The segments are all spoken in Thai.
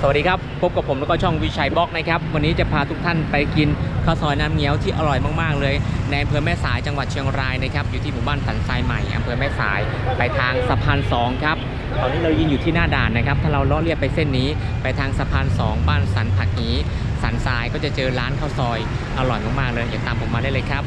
สวัสดีครับ พบกับผมแล้วก็ช่องวิชัยบล็อกนะครับ วันนี้จะพาทุกท่านไปกินข้าวซอยน้ำเงี้ยวที่อร่อยมากๆเลย ในอำเภอแม่สายจังหวัดเชียงรายนะครับ อยู่ที่หมู่บ้านสันทรายใหม่อำเภอแม่สายไปทางสะพานสองครับ ตอนนี้เรายืนอยู่ที่หน้าด่านนะครับ ถ้าเราเลาะเลียบไปเส้นนี้ไปทางสะพานสองบ้านสันผักหีสันทรายก็จะเจอร้านข้าวซอยอร่อยมากๆเลยอย่าตามผมมาได้เลยครับ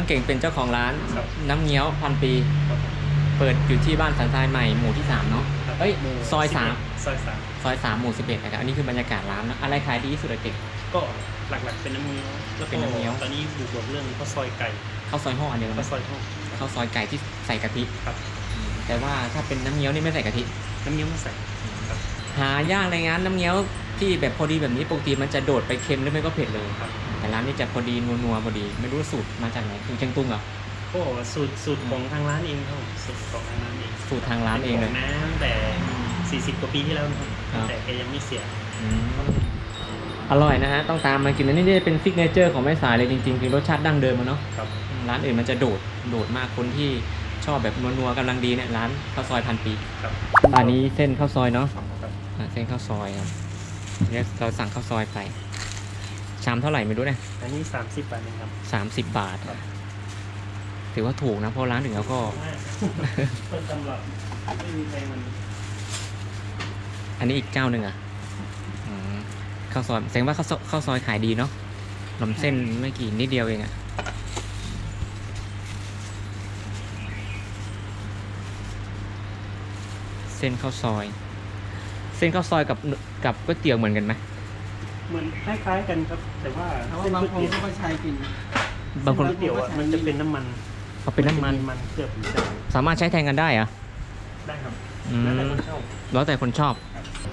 นนี้น้องเก่งเป็นเจ้าของร้านครับ น้ำเงี้ยวพันปี ครับผมเปิดอยู่ที่บ้านสันทรายใหม่หมู่ที่3เนาะเอ้ย หมู่ ซอยสาม11ซอยสามซอย3หมู่11นะครับ อันนี้คือบรรยากาศร้านนะอะไรขายดีที่สุดอะเก่ง ก็หลักๆเป็นน้ำเงี้ยวแล้วเป็นน้ำเงี้ยว ตอนนี้บุกบวกเรื่องข้าวซอยไก่ข้าวซอยห่ออันเดียวกันข้าไหวมซอยทอดข้าวซอยไก่ที่ใส่กะทิ ครับอืมแต่ว่าถ้าเป็นน้ำเงี้ยวนี่ไม่ใส่กะทิ น้ำเงี้ยวไม่ใส่ครับหายากเลยงั้นน้ำเงี้ยวที่แบบพอดีแบบนี้ปกติมันจะโดดไปเค็มหรือไม่ก็เผ็ดเลย ครับ แต่ร้านนี้จะพอดีนัวๆพอดี ไม่รู้สูตรมาจากไหนคุณเชียงตุงเหรอก็สูตรสูตรของทางร้านเองครับผมสูตรของทางร้านเองสูตรทางร้านเองเลยป็นขน้ำแต่ 40 กว่าปีที่แล้วนะครับครับแต่แกยังไม่เสียอืมอร่อยนะฮะต้องตามมากินอันนี้เนี่ยเป็นซิกเนเจอร์ของแม่สายเลยจริงๆคือรสชาติดั้งเดิมอะเนาะครับร้านอื่นมันจะโดดโดดมากคนที่ชอบแบบนัวๆกำลังดีเนี่ยร้านข้าวซอยพันปีครับอันนี้เส้นข้าวซอยเนาะครับอะเส้นข้าวซอยครับเนี่ยเราสั่งข้าวซอยไป ชามเท่าไหร่ไม่รู้นะอันนี้ 30 บาทเองครับ สามสิบบาท ครับ ถือว่าถูกนะเพราะร้านอื่นเขาก็ต้นตำรับไม่มีใครมันอันนี้อีกเจ้าหนึ่งอะอืมข้าวซอยแสดงว่าข้าวซอยข้าวซอยขายดีเนาะลำเส้นไม่กี่นิดเดียวเองอะ เส้นข้าวซอย เส้นข้าวซอยกับกับก๋วยเตี๋ยวเหมือนกันไหม เหมือนคล้ายๆกันครับ แต่ว่าเพราะว่าเส้นบางก๋วยคนเตี๋ยวเขาก็ใช้กิน บางคนก๋วยเตี๋ยวอะมันจะเป็นน้ำมันเอาเป็นน้ำมันมันเคลือบอยู่ใช่สามารถใช้แทนกันได้เหรอะได้ครับอืมแล้วแต่คนชอบแล้วแต่คนชอบ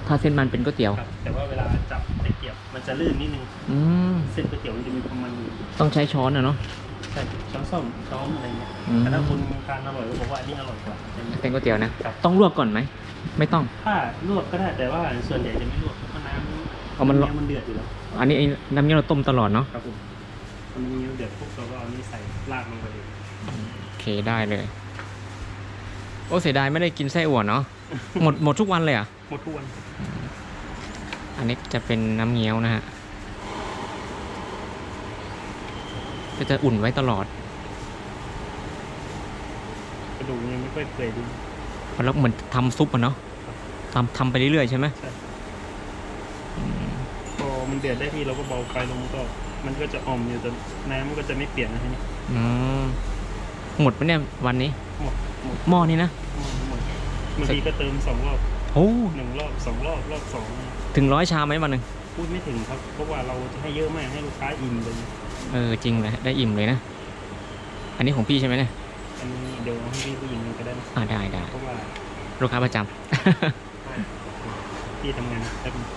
ถ้าเส้นมันเป็นก๋วยเตี๋ยวครับ แต่ว่าเวลาจับตะเกียบมันจะลื่นนิดนึงอืมเส้นก๋วยเตี๋ยวมันจะมีความมันอยู่ต้องใช้ช้อนอะเนาะ ใช่ช้อนส้อมช้อนอะไรเงี้ยอืม แต่ถ้าคุณทานอร่อยก็บอกว่าอันนี้อร่อยกว่าเส้นก๋วยเตี๋ยวนะครับต้องลวกก่อนไหม ไม่ต้อง ถ้าลวกก็ได้แต่ว่าส่วนใหญ่จะไม่ลวกเพราะน้ำ เอามันน้ำมันเดือดอยู่แล้วอันนี้ไอ้น้ำเงี้ยวเราต้มตลอดเนาะครับผมมันมีเดือดปุ๊บเราก็เอานี่ใส่ราดลงไปเลยโอเคได้เลย โอ้เสียดายไม่ได้กินไส้อั่วเนาะหมดหมดทุกวันเลยเหรอะ หมดทุกวันอันนี้จะเป็นน้ำเงี้ยวนะฮะก็จะอุ่นไว้ตลอดกระดูกยังไม่ค่อยเปื่อยดี แล้วเหมือนทำซุปอะเนาะทำทำไปเรื่อยๆใช่ไหมใช่อืมพอ มันเดือดได้ที่เราก็เบาไฟลงก็ มันก็จะอ่อมอยู่แต่น้ำมันก็จะไม่เปลี่ยนนะทีนี้อืมหมดปะเนี่ยวันนี้หมดหมดหม้อนี้นะหมดบางทีก็เติมสองรอบโอ้หนึ่งรอบสองรอบรอบสองถึงร้อยชามไหมวันหนึ่งพูดไม่ถึงครับ เพราะว่าเราจะให้เยอะมากให้ลูกค้าอิ่มเลยเออจริงเลยได้อิ่มเลยนะ อันนี้ของพี่ใช่ไหมเนี่ยอันนี้เดี๋ยวให้พี่ผู้หญิงก็ได้นะอ่าได้ได้เพราะว่าลูกค้าประจำพี่ทำงานแป๊บนึง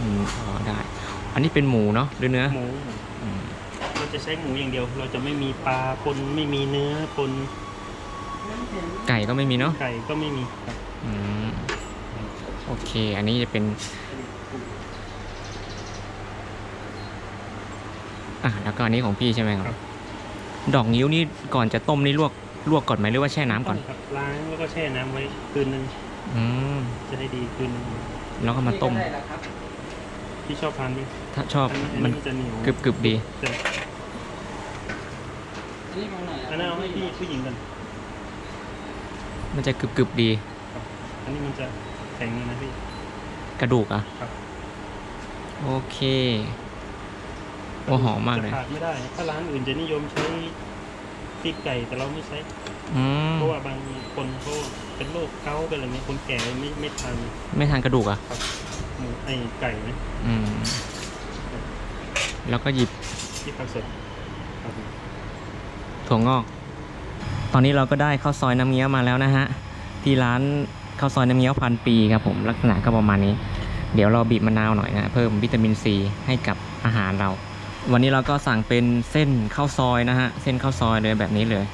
อืมอ๋อได้ อันนี้เป็นหมูเนาะหรือเนื้อหมูอืมเราจะใช้หมูอย่างเดียว เราจะไม่มีปลาปนไม่มีเนื้อปนไก่ก็ไม่มีเนาะไก่ก็ไม่มีครับอืมโอเค อันนี้จะเป็นอะแล้วก็อันนี้ของพี่ใช่ไหมครับ ดอกนิ้วนี่ก่อนจะต้มนี่ลวกลวกก่อนไหมหรือว่าแช่น้ำก่อน ครับล้างแล้วก็แช่น้ำไว้คืนนึงอืมจะได้ดีคืนนึงแล้วก็มาต้ม ได้แล้วครับ พี่ชอบทานดิถ้าชอบอันนี้มันมันจะเหนียวกรึบกรึบๆดีแต่อันนี้ของไหนอันนั้นเอาให้พี่ผู้หญิงกันมันจะกรึบกรึบๆดีอันนี้มันจะแข็งเลยนะพี่ กระดูกอะครับ โอเคโอ้หอมมากเลยจะขาดไม่ได้ถ้าร้านอื่นจะนิยมใช้ปีกไก่แต่เราไม่ใช้ อืมเพราะว่าบางคนเขาเป็นโรคเกาต์เป็นอะไรเงี้ยคนแก่ไม่ไม่ทานไม่ทานกระดูกอะ หมูไอไก่นะอืม แล้วก็หยิบที่ผักสดครับผมถั่วงอก ตอนนี้เราก็ได้ข้าวซอยน้ำเงี้ยวมาแล้วนะฮะ ที่ร้านข้าวซอยน้ำเงี้ยวพันปีครับผมลักษณะก็ประมาณนี้ เดี๋ยวเราบีบมะนาวหน่อยนะเพิ่มวิตามินซีให้กับอาหารเรา วันนี้เราก็สั่งเป็นเส้นข้าวซอยนะฮะเส้นข้าวซอยเลยแบบนี้เลย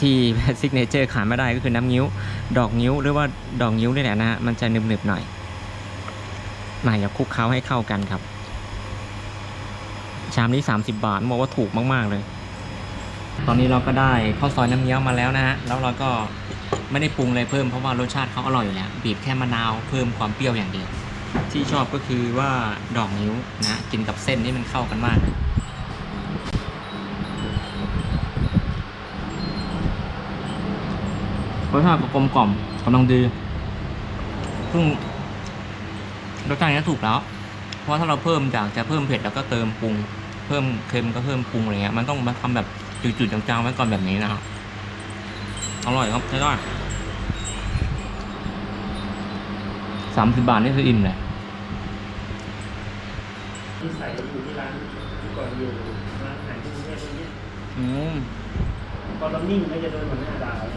ที่ซิกเนเจอร์ขาดไม่ได้ก็คือน้ำงิ้ว ดอกงิ้วหรือว่าดอกงิ้วนี่แหละนะฮะมันจะหนึบๆหน่อย นายจะคลุกเคล้าให้เข้ากันครับ ชามนี้ 30 บาทบอกว่าถูกมากๆเลย ตอนนี้เราก็ได้ข้าวซอยน้ำเงี้ยวมาแล้วนะฮะแล้วเราก็ไม่ได้ปรุงอะไรเพิ่มเพราะว่ารสชาติเขาอร่อยอยู่แล้วบีบแค่มะนาวเพิ่มความเปรี้ยวอย่างเดียวที่ชอบก็คือว่าดอกนิ้วนะกินกับเส้นนี่มันเข้ากันมากเลยรสชาติกลมกล่อมกำลังดีซึ่ง รสชาตินี้ถูกแล้ว เพราะถ้าเราเพิ่มจากจะเพิ่มเผ็ดแล้วก็เติมปรุง เพิ่มเค็มก็เพิ่มปรุงอะไรเงี้ยมันต้องมาทำแบบจืดๆจางๆไว้ก่อนแบบนี้นะครับอร่อยครับใช้ได้สามสิบบาทนี่คืออิ่มเลยที่ใส่อยู่ที่ร้านก่อนอยู่ร้านอาหารที่กรุงเทพตรงนี้อืมพอเรานิ่งก็จะโดนหัวหน้าด่าเลย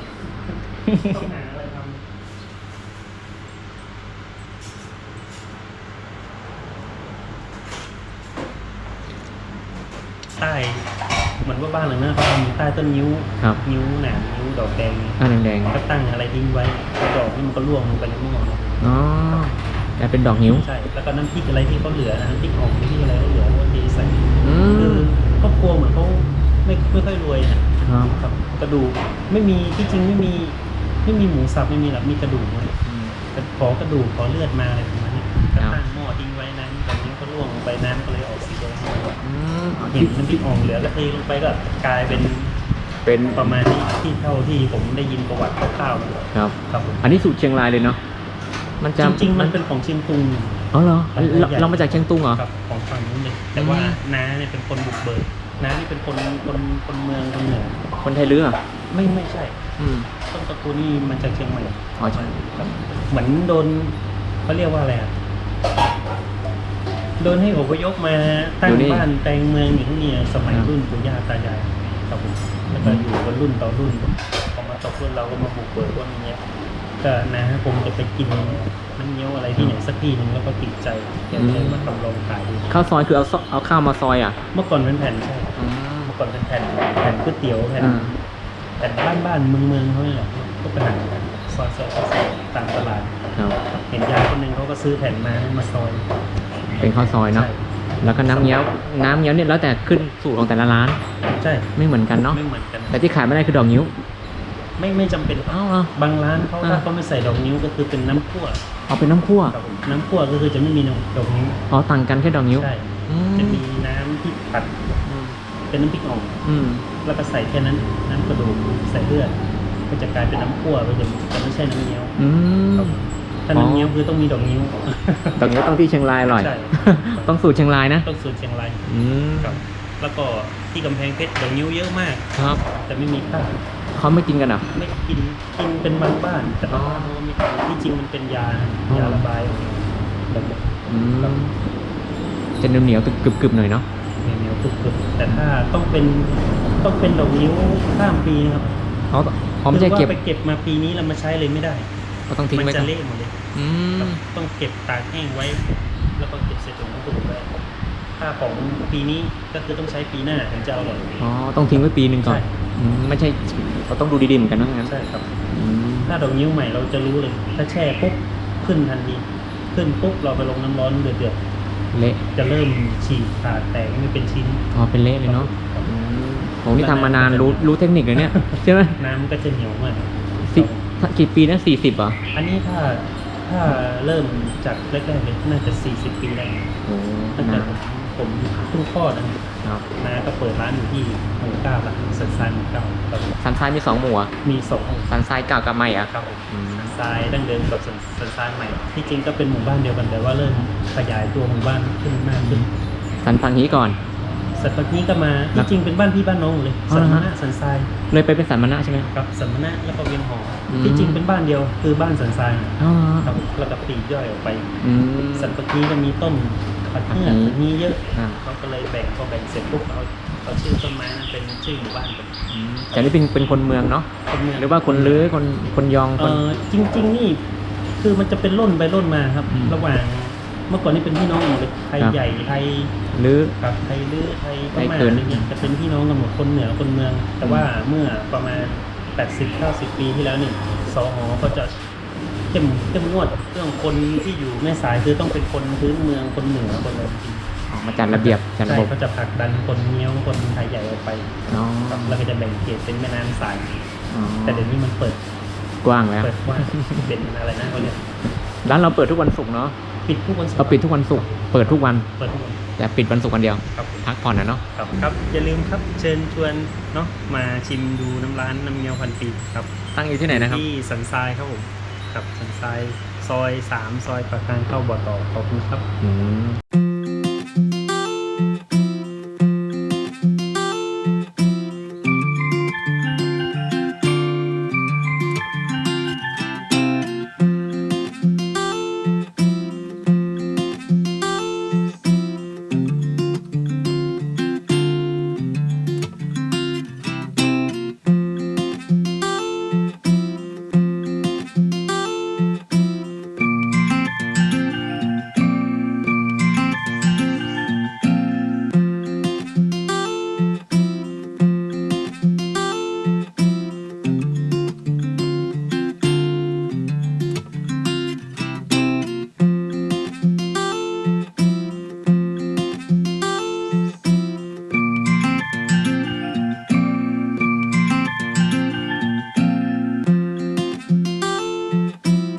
ต้องหาอะไรทำ ใต้เหมือนว่าบ้านหลังนั้นเขาทำใต้ต้นนิ้วครับ นิ้วหนามนิ้วดอกแดงอ่าแดงก็ตั้งอะไรทิ้งไว้แล้วดอกนี่มันก็ร่วงลงไปในหม้อๆอ๋อกลายเป็นดอกนิ้วใช่แล้วก็น้ำพริกอะไรที่เขาเหลือนะน้ำพริกอ่องน้ำพริกอะไรก็เหลือก็เทใส่อืคือมครอบครัวเหมือนเขาไม่ไม่ค่อยรวยนะครับครับกระดูกไม่มีที่จริงไม่มีไม่มีหมูสับไม่มีหรอกมีกระดูกเลยแต่ขอกระดูกขอเลือดมาอะไรประมาณนี้ ก็ตั้งหม้อทิ้งไว้น้ำแบบนี้ก็ร่วงลงไปน้ำก็เลยออกสีแดงอืมเห็นน้ำพริกอ่องเหลือก็เทลงไปก็กลายเป็นเป็นประมาณนี้ที่เท่าที่ผมได้ยินประวัติคร่าวๆนะครับครับ ครับผมอันนี้สูตรเชียงรายเลยเนาะมันจะจริงๆมันเป็นของเชียงตุงอ๋อเหรอครับเราเรามาจากเชียงตุงเหรอครับของฝั่งนู้นเลยแต่ว่าอืมน้าเนี่ยเป็นคนบุกเบิกน้านี่เป็นคนคนคนเมืองคนเหนือคนไทยเรือไม่ไม่ใช่ อืมต้นตระกูลนี่มาจากเชียงใหม่อ๋อใช่ครับเหมือนโดนเขาเรียกว่าอะไรอะ โดนให้อพยพมาตั้งบ้านแปลงเมืองอย่างนี้สมัยรุ่นปู่ย่าตายายครับผมแล้วก็อยู่กันรุ่นต่อรุ่นพอมาตกรุ่นเราก็มาบุกเบิกพวกนี้ก็นะคงจะไปกินน้ำเงี้ยวอะไรที่ไหนสักที่หนึ่งแล้วก็ติดใจอยากเลยมาทำลองขายดูข้าวซอยคือเอาซเอาข้าวมาซอยอะ เมื่อก่อนเป็นแผ่นใช่อืมเมื่อก่อนเป็นแผ่นแผ่นก๋วยเตี๋ยวแผ่นอ่าแผ่นบ้านบ้านเมืองเมืองเขาเนี่ยแหละก็ไปหาซอยซอยซอยซอยตามตลาดครับเห็นยายคนหนึ่งเขาก็ซื้อแผ่นมามาซอย เป็นข้าวซอยเนาะใช่แล้วก็น้ำเงี้ยวน้ำเงี้ยวเนี่ยแล้วแต่ขึ้นสูตรของแต่ละร้าน ใช่ไม่เหมือนกันเนาะไม่เหมือนกัน แต่ที่ขายไม่ได้คือดอกนิ้ว ไม่ไม่จำเป็นเอ้าเหรอ บางร้านเขาอ่า ถ้าเขาไม่ใส่ดอกนิ้วก็คือเป็นน้ำคั่วเอาเป็นน้ำคั่วครับผมน้ำคั่วก็คือจะไม่มีดอกนิ้วอ๋อต่างกันแค่ดอกนิ้วใช่อืจะมมีน้ำที่ผัดเป็นน้ำพริกอ่องอืมแล้วก็ใส่แค่นั้นน้ำกระดูกใส่เลือดก็จะกลายเป็นน้ำคั่วก็จะจะไม่ใช่น้ำเงี้ยว อืมครับผม ถ้าน้ำเงี้ยวคือต้องมีดอกนิ้วดอกนิ้วต้องที่เชียงรายอร่อย ใช่ต้องสูตรเชียงรายนะ ต้องสูตรเชียงรายอืมครับ แล้วก็ที่กำแพงเพชรดอกนิ้วเยอะมาก ครับแต่ไม่มีค่าเขาไม่กินกันเหรอ ไม่กินกินเป็นบางบ้านแต่บางบ้านเขาก็ไม่กินที่จริงมันเป็นยาอ๋อยาระบายแบบอืมจะเหนียวเหนียวๆกรึบกรึบๆหน่อยเนาะ เหนียวๆกรุบๆแต่ถ้าต้องเป็นต้องเป็นดอกนิ้วข้ามปีนะครับเขาเขาไม่ใช่เก็บคือว่าไปเก็บมาปีนี้แล้วมาใช้เลยไม่ได้เขาต้องทิ้งมัไว้จะก่อนเละหมดเลย อืมต้องเก็บตากแห้งไว้ แล้วก็เก็บใส่ถุงกระปุกไว้ถ้าของปีนี้ก็คือต้องใช้ปีหน้าถึงจะอร่อยอ๋อต้องทิ้งไว้ปีหนึ่งก่อนใช่อืมไม่ใช่เราต้องดูดีๆเหมือนกันนะงั้นใช่ครับอืมถ้าดอกนิ้วใหม่เราจะรู้เลย ถ้าแช่ปุ๊บขึ้นทันทีขึ้นปุ๊บเราไปลงน้ำร้อนเดือดเละๆจะเริ่มฉีกขาดแตกไม่เป็นชิ้นอ๋อเป็นเละเลยเนาะครับอืมผมที่ทำมานานรู้รู้เทคนิคเลยเนี่ยใช่ไหมน้ำก็จะเหนียวมากสิถ้ากี่ปีนะสี่สิบเหรออันนี้ถ้า ถ้าเริ่มจากแรกๆเลยน่าจะ 40 ปีได้โอ้ตั้งแต่นานผมเพิ่งคลอดนะครับครับน้าก็เปิดร้านอยู่ที่หมู่เก้าละสันซานหมู่เก้าครับสันทรายมีสองหมู่อะมีสองสันทรายเก่ากับใหม่อะครับผมอืม สันทรายดั้งเดิมกับสันสันทรายใหม่ ที่จริงก็เป็นหมู่บ้านเดียวกันแต่ว่าเริ่มขยายตัวหมู่บ้านขึ้นมากขึ้นสันฟังนี้ก่อน สัตว์นี้ก็มาแล้วที่จริงเป็นบ้านพี่บ้านน้องเลยอ๋อสันเหรอมฮะณะสันทรายเลยไปเป็นสันมณะใช่ไหมกับสันมณะแล้วก็เวียงหออมที่จริงเป็นบ้านเดียวคือบ้านสันทรายอ๋อครับแล้วก็ปลีกย่อยออกไปอืมสันปะกี้ก็มีต้นผัดเนื้ออืมผัดนี้เยอะอ่าเขาก็เลยแบ่งพอแบ่งเสร็จปุ๊บเอาเอาชื่อต้นไม้นั้นเป็นชื่อหมู่บ้านเป็นอืมแต่นี่เป็นเป็นคนเมืองเนาะคนเมืองหรือว่าคนลื้อคนคนยองเอคนอจริง ๆ นี่คือมันจะเป็นร่นไปร่นมาครับอืมระหว่าง เมื่อก่อนนี่เป็นพี่น้องหมดเลยไทยครับ ใหญ่ไทยลื้อกับไทยลื้อไทยพไทยม่าเขิน อะไรเงี้ยจะเป็นพี่น้องกันหมดคนเหนือคนเมือง แต่ว่าเมื่อประมาณ 80 90 ปีที่แล้วนี่สอหอก็จะเข้มเข้มงวดเรื่องคนที่อยู่แม่สายคือต้องเป็นคนพื้นเมืองคนเหนือคนอะไรจริงออกมาจัดระเบียบจัดระใช่บบเขาจะผลักดันคนเงี้ยวคนไทยใหญ่ออกไปอ๋อครับแล้วก็จะแบ่งเขตเป็นแม่น้ำสาย อ๋อแต่เดี๋ยวนี้มันเปิดกว้างแล้ว เปิดกว่างเป็นอะไรนะเขาเรียกร้านเราเปิดทุกวันศุกร์เนาะ ปิดทุกวันศุกเราร์ปิดทุกวันศุกร์เปิดทุกวัน เปิดทุกวัน แต่ปิดวันศุกร์วันเดียว ครับผมพักผ่อนนะเนาะครับครับอย่าลืมครับเชิญชวนเนาะมาชิมดูน้ำร้านน้ำเงี้ยวพันปีครับตั้งอยู่ที่ไหนนะครับ ที่สันทรายครับผมครับสันทรายซอยสามซอยปากทางเข้าบ่อต่อขอบคุณครับ อืม